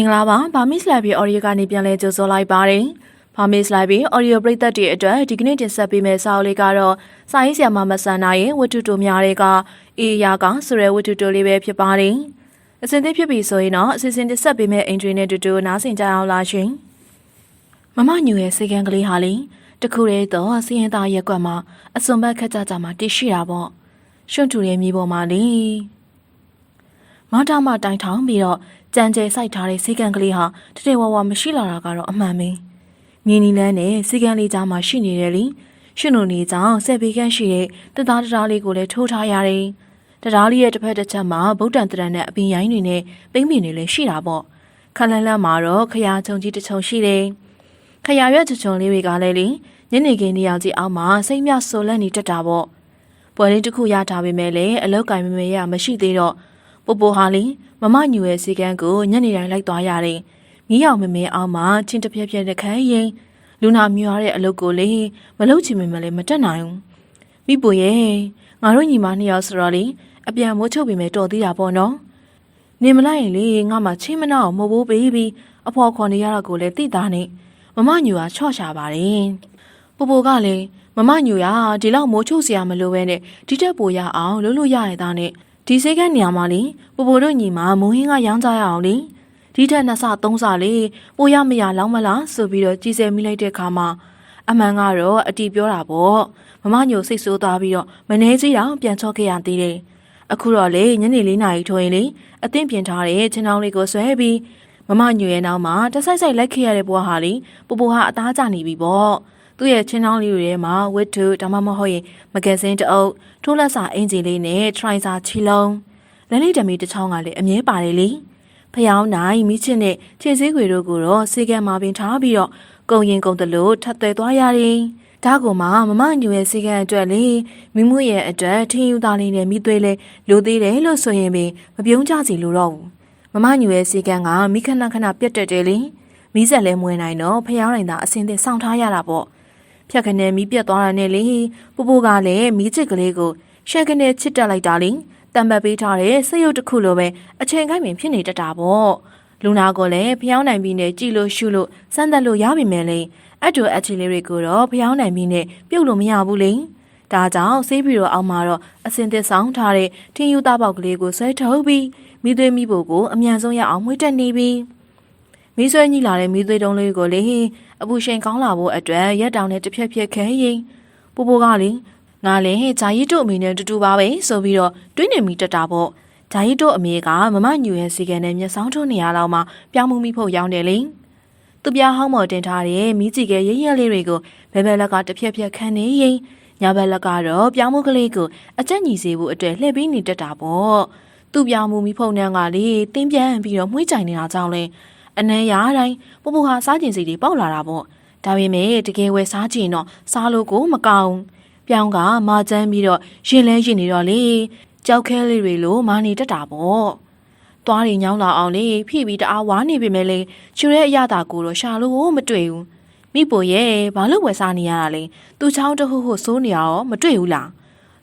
င်္ဂလာပါဗာမစ်လိုက်ပြီး audio ကနေပြန်လဲကြိုဆိုလိုက်ပါတယ်ဗာမစ်လိုက်ပြီး audio ပရိသတ်တွေအတွက်ဒီကနေ့တင်ဆက်ပေးမယ့်စာအုပ်လေးကတော့စာရေးဆရာမမဆန္ဒရဲ့ဝတ္ထုတိုများတွေကအေးရာကဆိုတဲ့ဝတ္ထုတိုလေးပဲဖြစ်ပါတယ်အစဉ်သစ်ဖြစ်ပြီဆိုရင်တော့အစီအစဉ်တင်ဆက်ပေးမယ့်အင်ဂျင်နဲ့တူတူနားဆင်ကြအောင်လားရှင်မမညူရဲ့စေကံကလေးဟာလေတခုတည်းတော့စီရင်သားရက်ကွက်မှာအစွန်ဘက်ခက်ကြကြမှာတည်ရှိတာပေါ့ရွှွန့်တူရဲ့မြေပေါ်မှာလေမထမတိုင်ထောင်ပြီးတော့ ကြံကျဲစိုက်ထားတဲ့စီကံကလေးဟာတတဲဝဝမရှိလာတာကတော့အမှန်ပဲမြင်းနီလန်းနဲ့စီကံလေးကြားမှာရှိနေတယ်လေရှင်တို့နေကြောင်ဆက်ပေကန်းရှိတဲ့တသားတသားလေးကိုလည်းထိုးထားရတယ်တရားလေးရဲ့တစ်ဖက်တစ်ချက်မှာဗုဒ္ဓံတရံနဲ့အပင်ရိုင်းတွေနဲ့ပိမ့်ပင်တွေလည်းရှိတာပေါ့ခလန်းလန်းမှာတော့ခရာချုံကြီးတစ်ချုံရှိတယ်ခရာရွက်ချုံချုံလေးတွေကလည်းလေညနေခင်းနေအောင်ကြီးအောက်မှာစိတ်မြဆိုလက်နေတက်တာပေါ့ပွဲလေးတစ်ခုရထားပေမဲ့လည်းအလောက်ကင်မမေရမရှိသေးတော့ပိုပိုဟာလီ မမညူရဲ့စီကန်းကိုညနေတိုင်းလိုက်သွားရတယ်။မီးရောင်မမဲအောင်မှချင်းတစ်ပြက်ပြက်တစ်ခမ်းရင်လူနာမြူရတဲ့အလုပ်ကိုလေမလုပ်ချင်မှမလဲမတက်နိုင်ဘူး။မိပူရဲ့ငါတို့ညီမနှစ်ယောက်ဆိုတော့လေအပြန်မိုးချုပ်ပြီးမယ်တော်သေးတာပေါ့နော်။နေမလိုက်ရင်လေငါမှချင်းမနာအောင်မဖို့ပေးပြီးအဖော်ခေါ်နေရတာကိုလည်းသိသားနဲ့မမညူကချော့ရှာပါတယ်။ပူပူကလည်းမမညူရဒီလောက်မိုးချုပ်စရာမလိုပဲနဲ့ဒီတက်ပိုရအောင်လုပ်လို့ရရတဲ့သားနဲ့ ဒီစိတ်ကနေရာမှာလေပိုပိုတို့ညီမမိုးဟင်းကရောင်းကြရအောင်လေဒီထက်နှစ်ဆသုံးဆလေပိုရမရလောင်းမလားဆိုပြီးတော့ကြည်စဲမိလိုက်တဲ့ခါမှာအမှန်ကတော့အတီပြောတာပေါ့မမညိုစိတ်ဆိုးသွားပြီးတော့မနှဲကြီးတော့ပြန်ချော့ခဲ့ရသေးတယ်အခုတော့လေညနေ၄နာရီထိုးရင်လေအသင့်ပြင်ထားတဲ့ချင်းချောင်းလေးကိုဆွဲပြီးမမညိုရဲ့နောက်မှာတဆိုင်ဆိုင်လိုက်ခဲ့ရတဲ့ဘွားဟာလေပိုပိုဟာအသားကျနေပြီပေါ့ သူ့ရဲ့ချင်းချောင်းလေးတွေထဲမှာဝတ်ထုဒါမှမဟုတ်ရင်မဂဇင်းတအုပ်ထိုးလက်စာအင်ဂျီလေးနဲ့ထရိုင်စာချီလုံးလက်လေးဓမီတစ်ချောင်းကလည်းအမြဲပါတယ်လေဖျောင်းနိုင်မိချစ်နဲ့ခြေစည်းခွေတို့ကိုတော့စေကံမှာပင်ထားပြီးတော့ကုံရင်ကုံတလို့ထပ်သွဲသွားရတယ်ဒါကမှမမညူရဲ့စေကံအတွက်လေမိမှုရဲ့အတွက်ထင်းယူသားလေးနဲ့မိသွေးလဲလိုသေးတယ်လို့ဆိုရင်ပင်မပြုံးကြစီလို့တော့ဘူးမမညူရဲ့စေကံကမိခဏခဏပြတ်တက်တယ်လေမိဆက်လဲမွေးနိုင်တော့ဖျောင်းနိုင်တာအစင်းသစ်စောင့်ထားရတာပေါ့ ဖြတ်ခနဲ့မီးပြတ်သွားတာနဲ့လေပူပူကလည်းမီးချစ်ကလေးကိုရှက်ခနဲ့ချစ်တက်လိုက်တာလေတံပတ်ပေးထားတဲ့စရုပ်တစ်ခုလိုပဲအချိန်ကိုက်ပင်ဖြစ်နေတတ်တာပေါ့လူနာကလည်းဖျောင်းနိုင်ပြီးနဲ့ကြည်လို့ရှုလို့စမ်းသက်လို့ရပြီမယ်လေအတူအချီလေးတွေကိုတော့ဖျောင်းနိုင်ပြီးနဲ့ပြုတ်လို့မရဘူးလေဒါကြောင့်ဆေးပြီးတော့အောက်မှာတော့အစင်သစ်ဆောင်ထားတဲ့ထင်းယူသားပေါက်ကလေးကိုဆွဲထုတ်ပြီးမိသွေးမိဖို့ကိုအမြန်ဆုံးရအောင်မှွေးတက်နေပြီးမိဆွဲညှိလာတဲ့မိသွေးတုံးလေးကိုလေ အပူချိန်ကောင်းလာဖို့အတွက်ရက်တောင်နဲ့တစ်ဖြက်ဖြက်ခဲရင်ပူပူကလေငါလည်းဂျာရီတို့အမေနဲ့တူတူပါပဲဆိုပြီးတော့တွေးနေမိတက်တာပေါ့ဂျာရီတို့အမေကမမညူရဲ့စီကန်နဲ့မျက်စောင်းထုံးနေရလောက်မှပြောင်းမှုမိဖို့ရောင်းတယ်လေသူပြားဟောင်းမော်တင်ထားတဲ့မိကြီးကရရက်လေးတွေကိုဘဲဘဲလက်ကတစ်ဖြက်ဖြက်ခံနေရင်ညာဘက်လက်ကတော့ပြောင်းမှုကလေးကိုအကျက်ညီစေဖို့အတွက်လှည့်ပြီးနေတက်တာပေါ့သူ့ပြောင်းမှုမိဖို့နှန်းကလေတင်းပြန်ပြီးတော့မှွေးကြိုင်နေတာကြောင့်လဲ အနှမ်းရတိုင်းပူပူဟာစားကျင်စီတွေပေါက်လာတာပေါ့ဒါပေမဲ့တကယ်ဝယ်စားကျင်တော့စားလို့ကိုမကောင်းပြောင်းကမာကျန်းပြီးတော့ရင်လဲရင်နေတော့လေကြောက်ခဲလေးတွေလိုမာနေတတ်တာပေါ့သွားတွေညောင်းလာအောင်လေဖိပြီးတအားဝါနေပြီမဲ့လေချူတဲ့အရသာကိုတော့ရှာလို့မတွေ့ဘူးမိပိုရဲ့ဘာလို့ဝယ်စားနေရတာလဲသူချောင်းတဟုဟုစိုးနေရရောမတွေ့ဘူးလား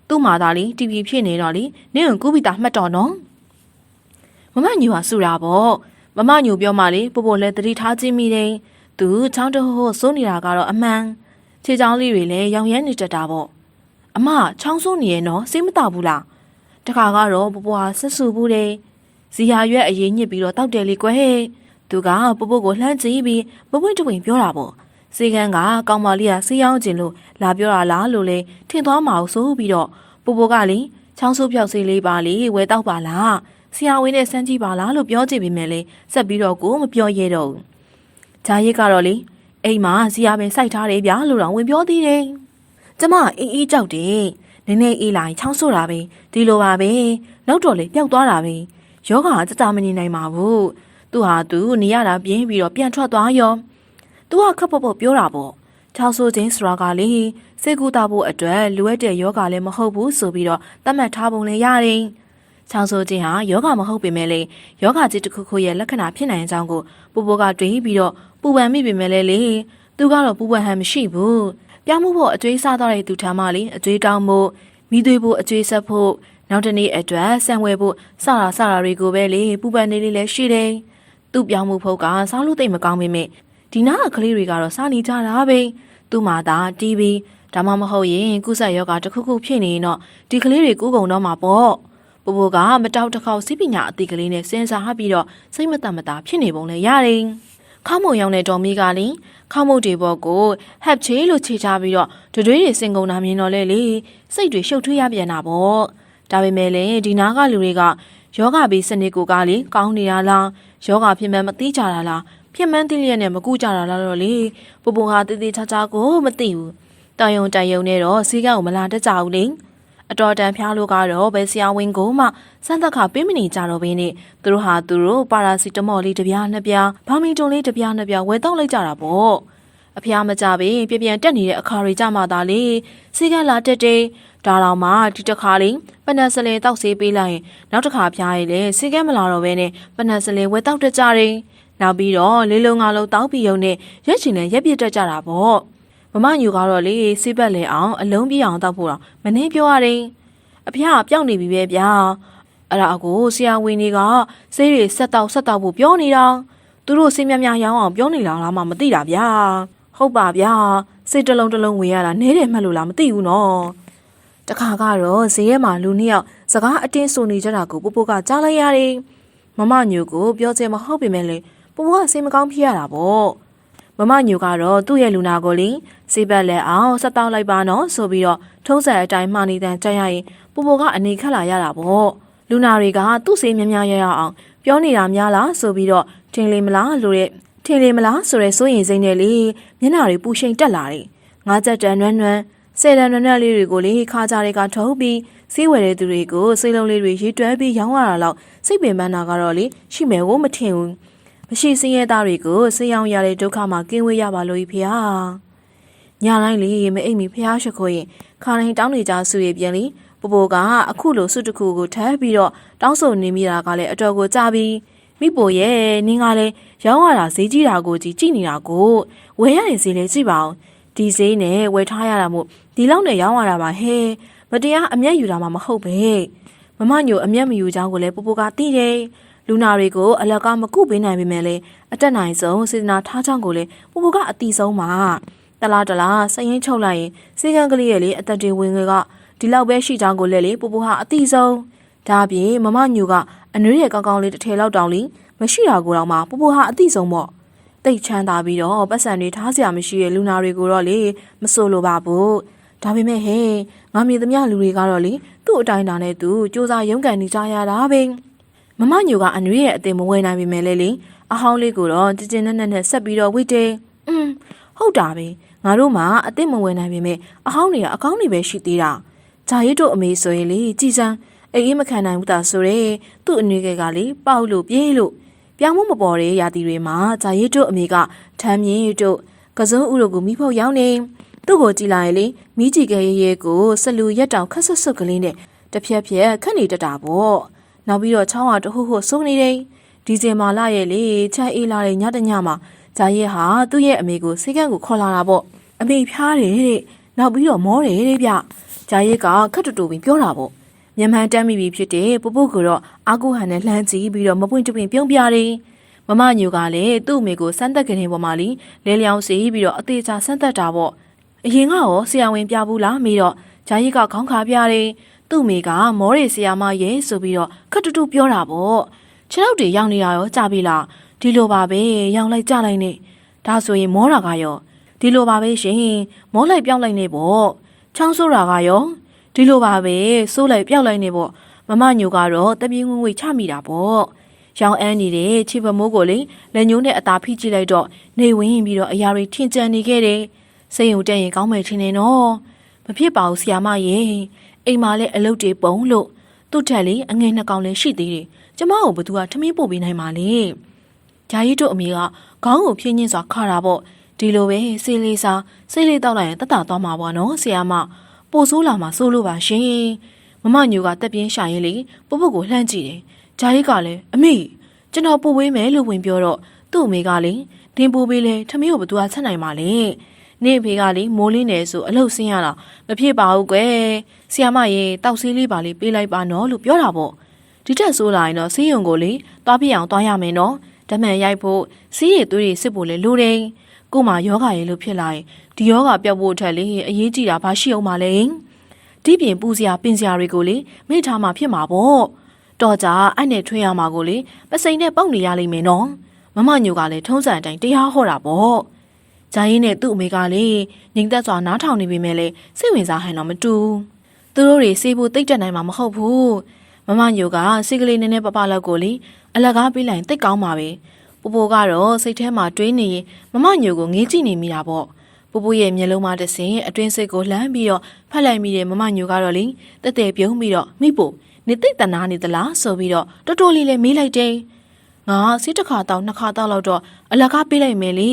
သူ့မှာသာလေတီဗီဖြစ်နေတော့လေနင့်ကိုကူးပြီးသားမှတ်တော့နော်မမညူဟာဆူတာပေါ့ မမညူပြောမှလေပို့ပို့လဲတတိထားကြည့်မိတယ်သူချောင်းတဟုဟုစိုးနေတာကတော့အမှန်ခြေချောင်းလေးတွေလည်းရောင်ရဲနေတတ်တာပေါ့အမချောင်းစိုးနေရဲ့နော်စိတ်မတောက်ဘူးလားတခါကတော့ပို့ပို့ဟာဆက်ဆူဘူးတယ်ဇီယာရွက်အရင်ညစ်ပြီးတော့တောက်တယ်လေကွယ်သူကပို့ပို့ကိုလှမ်းကြည့်ပြီးပပွင့်တဝင်ပြောတာပေါ့စေကန်းကကောင်မလေးကစေးရောင်းကျင်လို့လာပြောတာလားလို့လေထင်သွားမှာဆိုပြီးတော့ပို့ပို့ကလေချောင်းဆိုးဖြောက်စေးလေးပါလေဝဲတောက်ပါလား ဆရာဝင်းနဲ့စမ်းကြည့်ပါလားလို့ပြောကြည့်ပေမဲ့လေဆက်ပြီးတော့ကိုမပြောရတော့ဘူးဂျာရစ်ကတော့လေအိမ်မှာဆရာပင်စိုက်ထားတယ်ဗျာလို့တော့ဝင်ပြောသေးတယ်ကျမအေးအေးကြောက်တယ်နည်းနည်းအေးလာရင်ချောင်းဆိုတာပဲဒီလိုပါပဲလောက်တော့လေပျောက်သွားတာပဲယောဂကကြကြမနေနိုင်ပါဘူးသူဟာသူနေရတာပြင်းပြီးတော့ပြန်ထွက်သွားရောသူကခပ်ပေါ့ပေါ့ပြောတာပေါ့ချောင်းဆိုခြင်းဆိုတာကလေစိတ်ကူတာဖို့အတွက်လိုအပ်တဲ့ယောဂလည်းမဟုတ်ဘူးဆိုပြီးတော့သတ်မှတ်ထားပုံလည်းရတယ် ချောင်းဆိုခြင်းဟာယောဂမဟုတ်ပေမဲ့လေယောဂကြီးတစ်ခုခုရဲ့လက္ခဏာဖြစ်နိုင်ကြောင်းကိုပူပူကတွေးပြီးတော့ပူပန်မိပေမဲ့လေသူကတော့ပူပန်ဟန်မရှိဘူးပြောင်းမှုဖို့အကျွေးစားတော့တဲ့သူထမ်းမလေအကျွေးတောင်းဖို့မိသွေးဖို့အကျွေးဆက်ဖို့နောက်တနေ့အတွက်ဆံဝဲဖို့စတာစတာတွေကိုပဲလေပူပန်နေလေးလည်းရှိတယ်။သူသူ့ပြောင်းမှုဖုတ်ကစားလို့တိတ်မကောင်းပေမဲ့ဒီနာကကလေးတွေကတော့စားနေကြတာပဲသူ့မှာသာတီးပြီးဒါမှမဟုတ်ရင်ကုသယောဂတစ်ခုခုဖြစ်နေရင်တော့ဒီကလေးတွေကူးကုန်တော့မှာပေါ့ ပပိုကမတောက်တစ်ခေါက်စီးပညာအသေးကလေးနဲ့စဉ်းစားပြီးတော့စိတ်မတတ်မတာဖြစ်နေပုံလဲရတယ်ခေါမုံရောင်တဲ့တော်မီကလည်းခေါမုတ်တွေဘောကိုဟပ်ချေလို့ခြေချပြီးတော့ဒွေတွေစင်ကုန်တာမြင်တော့လေလေစိတ်တွေရှုပ်ထွေးရပြန်တာပေါ့ဒါပေမဲ့လည်းဒီနာကလူတွေကယောဂဘီစနစ်ကိုကလေကောင်းနေရလားယောဂဖြစ်မှန်းမသိကြတာလားဖြစ်မှန်းသိလျက်နဲ့မကူကြတာလားတော့လေပူပူဟာတည်တည်ချာချာကိုမသိဘူးတောင်ယုံတိုင်ယုံနဲ့တော့စီးကကိုမလာတတ်ကြဘူးလေ အတော်တန်ဖျားလို့ကတော့ဘယ်ဆရာဝန်ကိုမှစမ်းသက်ခပေးမနေကြတော့ဘင်းနဲ့သူတို့ဟာသူတို့ပါရာစီတမော်လေးတစ်ပြားနှစ်ပြားဘာမီတွန်လေးတစ်ပြားနှစ်ပြားဝယ်တော့လိုက်ကြတာပေါ့အဖျားမကြပင်ပြပြန်တက်နေတဲ့အခါတွေကြမှာသာလေစီကလာတက်တဲ့ဒါတော့မှဒီတစ်ခါလေးပနက်စလဲတောက်ဆေးပေးလိုက်ရင်နောက်တစ်ခါဖျားရည်လေစီကမလာတော့ဘဲနဲ့ပနက်စလဲဝယ်တော့တက်ကြတယ်နောက်ပြီးတော့လေးလုံးငါလုံးတောက်ပြီးုံနဲ့ရက်ချင်နဲ့ရက်ပြစ်တက်ကြတာပေါ့ မမညူကတော့လေစိပတ်လေအောင်အလုံးပြအောင်တောက်ဖို့တော့မနှင်းပြောရတယ်အဖျားကပျောက်နေပြီပဲဗျာအဲ့ဒါအကိုဆရာဝန်တွေကဆေးတွေဆက်တောက်ဆက်တောက်ဖို့ပြောနေတာသူတို့ဆေးများများရောင်းအောင်ပြောနေလားလားမှမသိတာဗျာဟုတ်ပါဗျာစိတ်တစ်လုံးတစ်လုံးဝင်ရတာနဲတယ်မှတ်လို့လားမသိဘူးနော်တခါကတော့ဈေးထဲမှာလူနှစ်ယောက်စကားအတင်းဆိုနေကြတာကိုပို့ပို့ကကြားလိုက်ရတယ်မမညိုကိုပြောချင်မဟုတ်ပေမဲ့လေပို့ပို့ကစိတ်မကောင်းဖြစ်ရတာပေါ့ မမညိုကတော့သူ့ရဲ့လူနာကိုလေစေးပတ်လက်အောင်ဆက်တောက်လိုက်ပါနော်ဆိုပြီးတော့ထုံးစံအတိုင်းမှားနေတဲ့ကြရရင်ပို့ပို့ကအနေခက်လာရတာပေါ့လူနာတွေကသူ့စေးများများရရအောင်ပြောနေတာများလားဆိုပြီးတော့ထင်လေမလားလို့တဲ့ထင်လေမလားဆိုရဲစိုးရင်စိမ့်နေလေမျက်နှာတွေပူရှိန်တက်လာတယ်ငါးချက်တန်နွမ်းနွမ်းဆယ်တန်နွမ်းနွမ်းလေးတွေကိုလေခါကြတွေကထုတ်ပြီးစေးဝယ်တဲ့သူတွေကိုစိတ်လုံးလေးတွေရေးတွဲပြီးရောင်းရတာတော့စိတ်ပင်ပန်းတာကတော့လေရှိမယ်ကိုမထင်ဘူး မရှိစင်းရဲသားတွေကိုဆေးရောင်းရတဲ့ဒုက္ခမှာကင်းဝေးရပါလို့ဖေဟာညာတိုင်းလေမအိပ်မီဖះရှိခိုးရင်ခါတိုင်းတောင်းနေကြဆူရပြန်လီပပိုကအခုလိုစုတခုကိုထပ်ပြီးတော့တောင်းဆိုနေမိတာကလည်းအတော်ကိုကြပြီးမိပိုရဲ့နင်းကလည်းရောင်းရတာဈေးကြီးတာကိုကြီးကြည့်နေတာကိုဝယ်ရတဲ့ဈေးလေးကြည့်ပါအောင်ဒီဈေးနဲ့ဝယ်ထားရတာမို့ဒီလောက်နဲ့ရောင်းရတာပါဟဲ့မတရားအမျက်ယူတာမှမဟုတ်ပဲမမညိုအမျက်မယူချောင်းကိုလည်းပပိုကသိတယ် လူနာတွေကိုအလကားမကုပေးနိုင်ပေမဲ့လည်းအတက်နိုင်ဆုံးစေတနာထားချောင်းကိုလည်းပပိုကအတီဆုံးပါတလားတလားစရင်ချုပ်လိုက်ရင်စေကန်းကလေးရဲ့လေအသက်တွေဝင်ငယ်ကဒီလောက်ပဲရှိချောင်းကိုလည်းလေပပိုဟာအတီဆုံးဒါအပြင်မမညိုကအနွေးရဲ့ကောင်းကောင်းလေးတစ်ထည်လောက်တောင်လीမရှိတာကိုတော့မှပပိုဟာအတီဆုံးပေါ့တိတ်ချမ်းသာပြီးတော့ပတ်စံတွေထားစရာမရှိတဲ့လူနာတွေကိုတော့လေမဆိုလိုပါဘူးဒါပေမဲ့ဟဲ့ငါမြင်သမျှလူတွေကတော့လေသူ့အတိုင်းတာနဲ့သူစူးစမ်းရုန်းကန်နေကြရတာပဲ မမညိုကအနွေရဲ့အသေးမဝယ်နိုင်ပေမဲ့လေလေအဟောင်းလေးကိုတော့ကြင်ကြင်နဲ့နဲ့နဲ့ဆက်ပြီးတော့ဝိတယ်อืมဟုတ်တာပဲငါတို့မှအသေးမဝယ်နိုင်ပေမဲ့အဟောင်းတွေကအကောင်းတွေပဲရှိသေးတာဂျာရစ်တို့အမေဆိုရင်လေကြည်စမ်းအေးအေးမခံနိုင်ဘူးတာဆိုရဲသူ့အနွေကကလေပေါက်လို့ပြေးလို့ပြောင်းမှုမပေါ်တဲ့ရာသီတွေမှာဂျာရစ်တို့အမေကထမ်းမြင့်တို့ကစုံဥတို့ကိုမိဖို့ရောက်နေသူ့ကိုကြည်လိုက်လေမိကြည့်ကရဲရဲကိုဆလူရက်တောင်ခက်ဆွတ်ဆွတ်ကလေးနဲ့တဖြက်ဖြက်ခက်နေတတ်တာပေါ့ နောက်ပြီးတော့ချောင်းဟာတဟုဟုစိုးနေတယ်ဒီဇင်မာလာရဲ့လေချမ်းအေးလာတဲ့ညတညမှာဂျာရဲဟာသူ့ရဲ့အမေကိုစိတ်ကန်းကိုခေါ်လာတာပေါ့အမေဖျားတယ်တဲ့နောက်ပြီးတော့မောတယ်တဲ့ဗျဂျာရဲကခက်တူတူပြီးပြောတာပေါ့မြန်မာတမ်းမိပြီဖြစ်တဲ့ပုပုကတော့အာကုဟန်နဲ့လှမ်းကြည့်ပြီးတော့မပွင့်တပွင့်ပြုံးပြတယ်မမညိုကလည်းသူ့အမေကိုစမ်းသက်ကနေပေါ်မှာလီလဲလျောင်းစီပြီးတော့အသေးချာစမ်းသက်တာပေါ့အရင်ကရောဆရာဝန်ပြဘူးလားမေးတော့ဂျာရီကခေါင်းခါပြတယ် သူ့မိကမောရီဆရာမရဲ့ဆိုပြီးတော့ခက်တူတူပြောတာပေါ့ခြေထောက်တွေရောက်နေတာရောကြပြီလားဒီလိုပါပဲရောင်လိုက်ကြလိုက်နေဒါဆိုရင်မောတာကရောဒီလိုပါပဲရှင်မောလိုက်ပြောင်းလိုက်နေပေါ့ချောင်းဆိုးတာကရောဒီလိုပါပဲစိုးလိုက်ပြောက်လိုက်နေပေါ့မမညိုကတော့တပြေးငွေငွေချမိတာပေါ့ရောင်အန်းနေတဲ့ခြေပမိုးကိုလေလက်ညှိုးနဲ့အသာဖိကြည့်လိုက်တော့နေဝင်းပြီးတော့အရာတွေထင်ကြံနေခဲ့တယ်စိတ်ုံတက်ရင်ကောင်းမယ်ထင်နေနော်မဖြစ်ပါဘူးဆီယာမရေ အိမ်မှာလည်းအလုပ်တွေပုံလို့သူ့ထက်လေအငယ်နှစ်ကောင်လည်းရှိသေးတယ်ကျမကိုဘသူကထမင်းပို့ပေးနိုင်ပါလေဂျာရီတို့အမေကခေါင်းကိုဖြင်းညင်းစွာခါတာပေါ့ဒီလိုပဲစေးလေးစားစေးလေးတောက်လိုက်ရင်တက်တာသွားမှာပေါ့နော်ဆီယာမပိုဆိုးလာမှာစိုးလို့ပါရှင်မမညိုကတက်ပြင်းရှာရင်လေပုပ်ပုပ်ကိုလှမ်းကြည့်တယ်ဂျာရီကလည်းအမေကျွန်တော်ပို့ဝေးမယ်လို့ဝင်ပြောတော့သူ့အမေကလေဒင်းပိုးပေးလဲထမင်းကိုဘသူကချက်နိုင်ပါလေ နေဖေကလေမိုးလင်းနေဆိုအလုတ်ဆင်းရတာမဖြစ်ပါဘူးကွယ်ဆီယာမရေတောက်ဆေးလေးပါလေးပေးလိုက်ပါနော်လို့ပြောတာပေါ့ဒီတက်ဆိုးလာရင်တော့ဆေးရုံကိုလေသွားပြအောင်သွားရမယ်နော်ဓမှန်ရိုက်ဖို့စီးရည်သွေးတွေစစ်ဖို့လည်းလိုတယ်ကို့မှာယောဂရည်လို့ဖြစ်လာရင်ဒီယောဂပျောက်ဖို့အထက်လေအရေးကြီးတာဘာရှိအောင်မလဲဒီပြင်ပူစရာပင်စရာတွေကိုလေမိထားမှဖြစ်မှာပေါ့တော့ကြအဲ့နဲ့ထွေးရမှာကိုလေပစိန်နဲ့ပေါက်နေရလိမ့်မယ်နော်မမညိုကလည်းထုံးစံအတိုင်းတရားဟောတာပေါ့ ဂျာရင်နဲ့သူ့အမေကလေငိမ့်သက်စွာနားထောင်နေပေမဲ့လေစိတ်ဝင်စားဟန်တော့မတူသူတို့တွေစေဖို့တိတ်တက်နိုင်မှာမဟုတ်ဘူးမမညိုကစိတ်ကလေးနည်းနည်းပပလောက်ကိုလေအလကားပေးလိုက်တိတ်ကောင်းပါပဲပူပူကတော့စိတ်ထဲမှာတွေးနေရင်မမညိုကိုငေးကြည့်နေမိတာပေါ့ပူပူရဲ့မျက်လုံးမတဆင်အတွင်းစိတ်ကိုလှမ်းပြီးတော့ဖတ်လိုက်မိတဲ့မမညိုကတော့လေတက်တဲ့ပြုံးပြီးတော့မိဖို့နေသိတနာနေသလားဆိုပြီးတော့တော်တော်လေးလေးမေးလိုက်တယ်ငါစိတ်တစ်ခါတောက်နှစ်ခါတောက်လောက်တော့အလကားပေးလိုက်မယ်လေ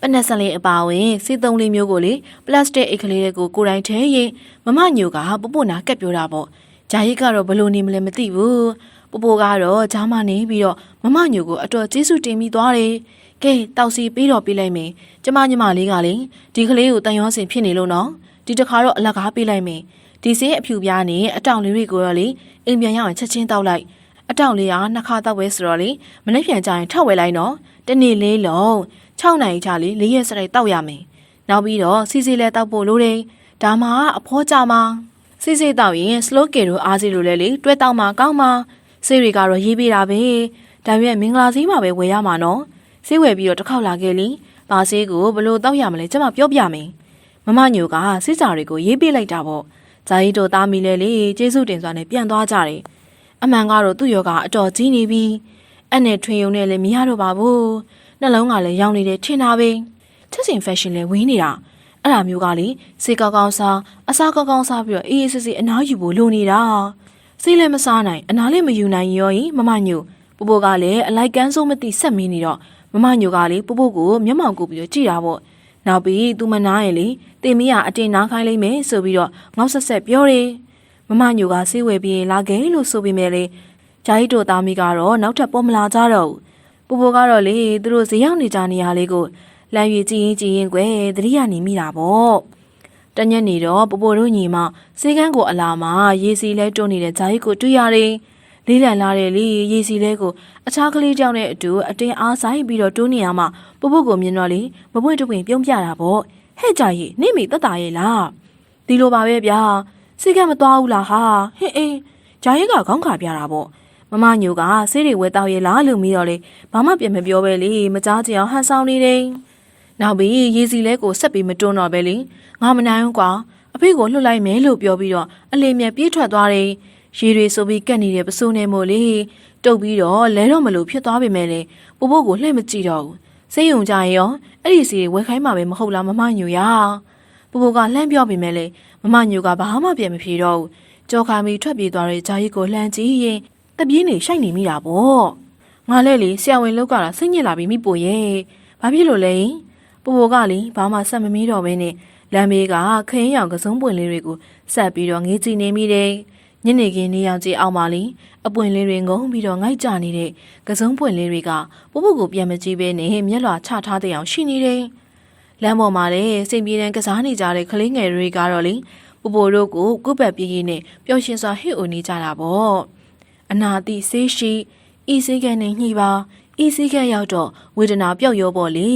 ပနက်စလေးအပါဝင်စီသုံးလေးမျိုးကိုလေပလတ်စတစ်အိတ်ကလေးတွေကိုကိုယ်တိုင်ထဲရင်မမညိုကပပုနာကက်ပြောတာပေါ့ဂျာရိကတော့ဘလို့နေမလဲမသိဘူးပပိုကတော့ဂျာမနေပြီးတော့မမညိုကိုအတော်ကျေးဇူးတင်ပြီးသွားတယ်ကဲတောက်စီပြီးတော့ပေးလိုက်မယ်ကျမညီမလေးကလေဒီကလေးကိုတန်ရောစင်ဖြစ်နေလို့နော်ဒီတခါတော့အလကားပေးလိုက်မယ်ဒီစေးအဖြူပြားနဲ့အတောင်လေးတွေကိုတော့လေအိမ်ပြန်ရအောင်ချက်ချင်းတောက်လိုက်အတောင်လေးကနှစ်ခါတောက်ပဲဆိုတော့လေမနေ့ပြန်ကြရင်ထောက်ဝဲလိုက်နော်တနေ့လေးလုံး 6နိုင်ချလေ၄ရက်စရိုက်တောက်ရမယ်နောက်ပြီးတော့စီစီလဲတောက်ဖို့လိုတယ်ဒါမှအဖောကြမှာစီစီတောက်ရင် slow ကေတို့အားစီတို့လည်းလေတွဲတောက်မှာကောင်းမှာဆေးတွေကတော့ရေးပေးတာပဲဒါပေမဲ့မင်္ဂလာစည်းမှာပဲဝယ်ရမှာနော်ဆေးဝယ်ပြီးတော့တစ်ခေါက်လာခဲ့လीဘာဆေးကိုဘလို့တောက်ရမလဲကျွန်မပြောပြမယ်မမညိုကစစ်စာတွေကိုရေးပေးလိုက်တာပေါ့ဇာကြီးတို့သားမီလဲလေကျေးဇူးတင်စွာနဲ့ပြန်သွားကြတယ်အမှန်ကတော့သူ့ယောကအတော်ကြီးနေပြီအဲ့နဲ့ထွင်ယုံနဲ့လည်းမရတော့ပါဘူး နှလုံးကလည်းရောင်နေတယ်ထင်တာပဲချက်စင်ဖက်ရှင်လည်းဝင်းနေတာအဲ့ဒါမျိုးကလေစေကောက်ကောက်စားအစားကောက်ကောက်စားပြီးတော့အေးအေးဆေးဆေးအနားယူဖို့လိုနေတာစေးလည်းမစားနိုင်အနားလည်းမယူနိုင်ရောရင်မမညိုပပိုကလည်းအလိုက်ကန်းစိုးမသိဆက်မင်းနေတော့မမညိုကလေပပိုကိုမျက်မှောင်ကူပြီးတော့ကြည်တာပေါ့နောက်ပြီးသူမနာရင်လေတင်မီးကအတင်နားခိုင်းလိမ့်မယ်ဆိုပြီးတော့ငေါက်ဆက်ဆက်ပြောတယ်မမညိုကဆေးဝယ်ပြီးလာခဲ့လို့ဆိုပေမဲ့လေဂျာဟီတိုသားမီကတော့နောက်ထပ်ပေါ်မလာကြတော့ဘူး ပူပူကတော့လေသူတို့ဈေးရောက်နေကြနေရလေးကိုလမ်းရွေကြည့်ရင်ကြည့်ရင်ကွယ်သတိရနေမိတာပေါ့တညက်နေတော့ပူပူတို့ညီမစေကန်းကိုအလာမှာရေစီလဲတွန်းနေတဲ့ဂျာဟီကိုတွေ့ရတယ်လေးလံလာတယ်လေရေစီလဲကိုအခြားကလေးကြောင့်နဲ့အတူအတင်းအားဆိုင်ပြီးတော့တွန်းနေရမှာပူပူကိုမြင်တော့လေမပွင့်တပွင့်ပြုံးပြတာပေါ့ဟဲ့ကြရီနေမိတက်တာရဲ့လားဒီလိုပါပဲဗျာစိတ်ကမသွားဘူးလားဟာဟင်းအေးဂျာရီကခေါင်းခါပြတာပေါ့ မမညိုကဆေးတွေဝဲတောက်ရဲ့လားလို့မိတော့လေဘာမှပြန်မပြောပဲလေမကြားကြအောင်ဟန်ဆောင်နေတယ်နောက်ပြီးရေစီလဲကိုဆက်ပြီးမတွန်းတော့ပဲလေငါမနိုင်ဘူးကွာအဖေကိုလှုပ်လိုက်မယ်လို့ပြောပြီးတော့အလေးမြပြေးထွက်သွားတယ်ရေတွေဆိုပြီးကက်နေတဲ့ပစိုးနေမို့လေတုတ်ပြီးတော့လဲတော့မလို့ဖြစ်သွားပေမဲ့လေပို့ဖို့ကိုလှည့်မကြည့်တော့ဘူးစိတ်ယုံကြရင်ရောအဲ့ဒီစီဝဲခိုင်းမှာပဲမဟုတ်လားမမညိုရပူပူကလှမ်းပြောပေမဲ့လေမမညိုကဘာမှပြန်မဖြေတော့ဘူးကြော်ခါမီထွက်ပြေးသွားတဲ့ဂျာကြီးကိုလှမ်းကြည့်ရင် တပြေးနေရှိုက်နေမိတာပေါ့ငါလည်းလေဆရာဝန်လောက်ကလာစိတ်ညစ်လာပြီးမိပိုရဲ့ဘာဖြစ်လို့လဲပူပူကလေဘာမှဆက်မမီးတော့ဘဲနဲ့လမ်းမေးကခရင်ရောင်ကစုံပွင့်လေးတွေကိုဆက်ပြီးတော့ငေးကြည့်နေမိတယ်ညနေခင်းနေရောင်ကြီးအောင်ပါလီအပွင့်လေးတွေငုံပြီးတော့ငိုက်ကြနေတဲ့ကစုံပွင့်လေးတွေကပုပုကိုပြန်မကြည့်ဘဲနဲ့မျက်လွှာချထားတဲ့အောင်ရှိနေတယ်လမ်းပေါ်မှာလည်းစိတ်ပြေးတန်းကစားနေကြတဲ့ကလေးငယ်တွေကတော့လေပူပူတို့ကိုကုပတ်ပြေးပြေးနဲ့ပျော်ရွှင်စွာဟစ်အိုနေကြတာပေါ့ အနာတိဆေးရှိဤစည်းကဲနဲ့ညှိပါဤစည်းကဲရောက်တော့ဝေဒနာပျောက်ရောပေါ့လေ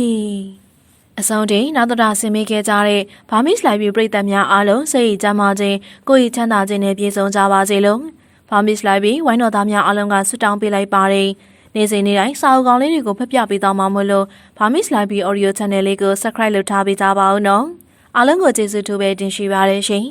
အဆုံးထိနောက်တော့ဆင်မေးခဲ့ကြတဲ့ဗာမစ်လိုက်ပြီးပြည်သက်များအားလုံးစိတ်ကြမ်းမာခြင်းကိုယ်ရချမ်းသာခြင်းနဲ့ပြည့်စုံကြပါစေလို့ဗာမစ်လိုက်ပြီးဝိုင်းတော်သားများအားလုံးကဆုတောင်းပေးလိုက်ပါတယ်နေ့စဉ်နေ့တိုင်းစာအုပ်ကောင်းလေးတွေကိုဖတ်ပြပေးသွားမှာမို့လို့ဗာမစ်လိုက်ပြီး audio channel လေးကို subscribe လုပ်ထားပေးကြပါဦးနော်အားလုံးကိုကျေးဇူးတူပဲတင်ရှိပါရရှင်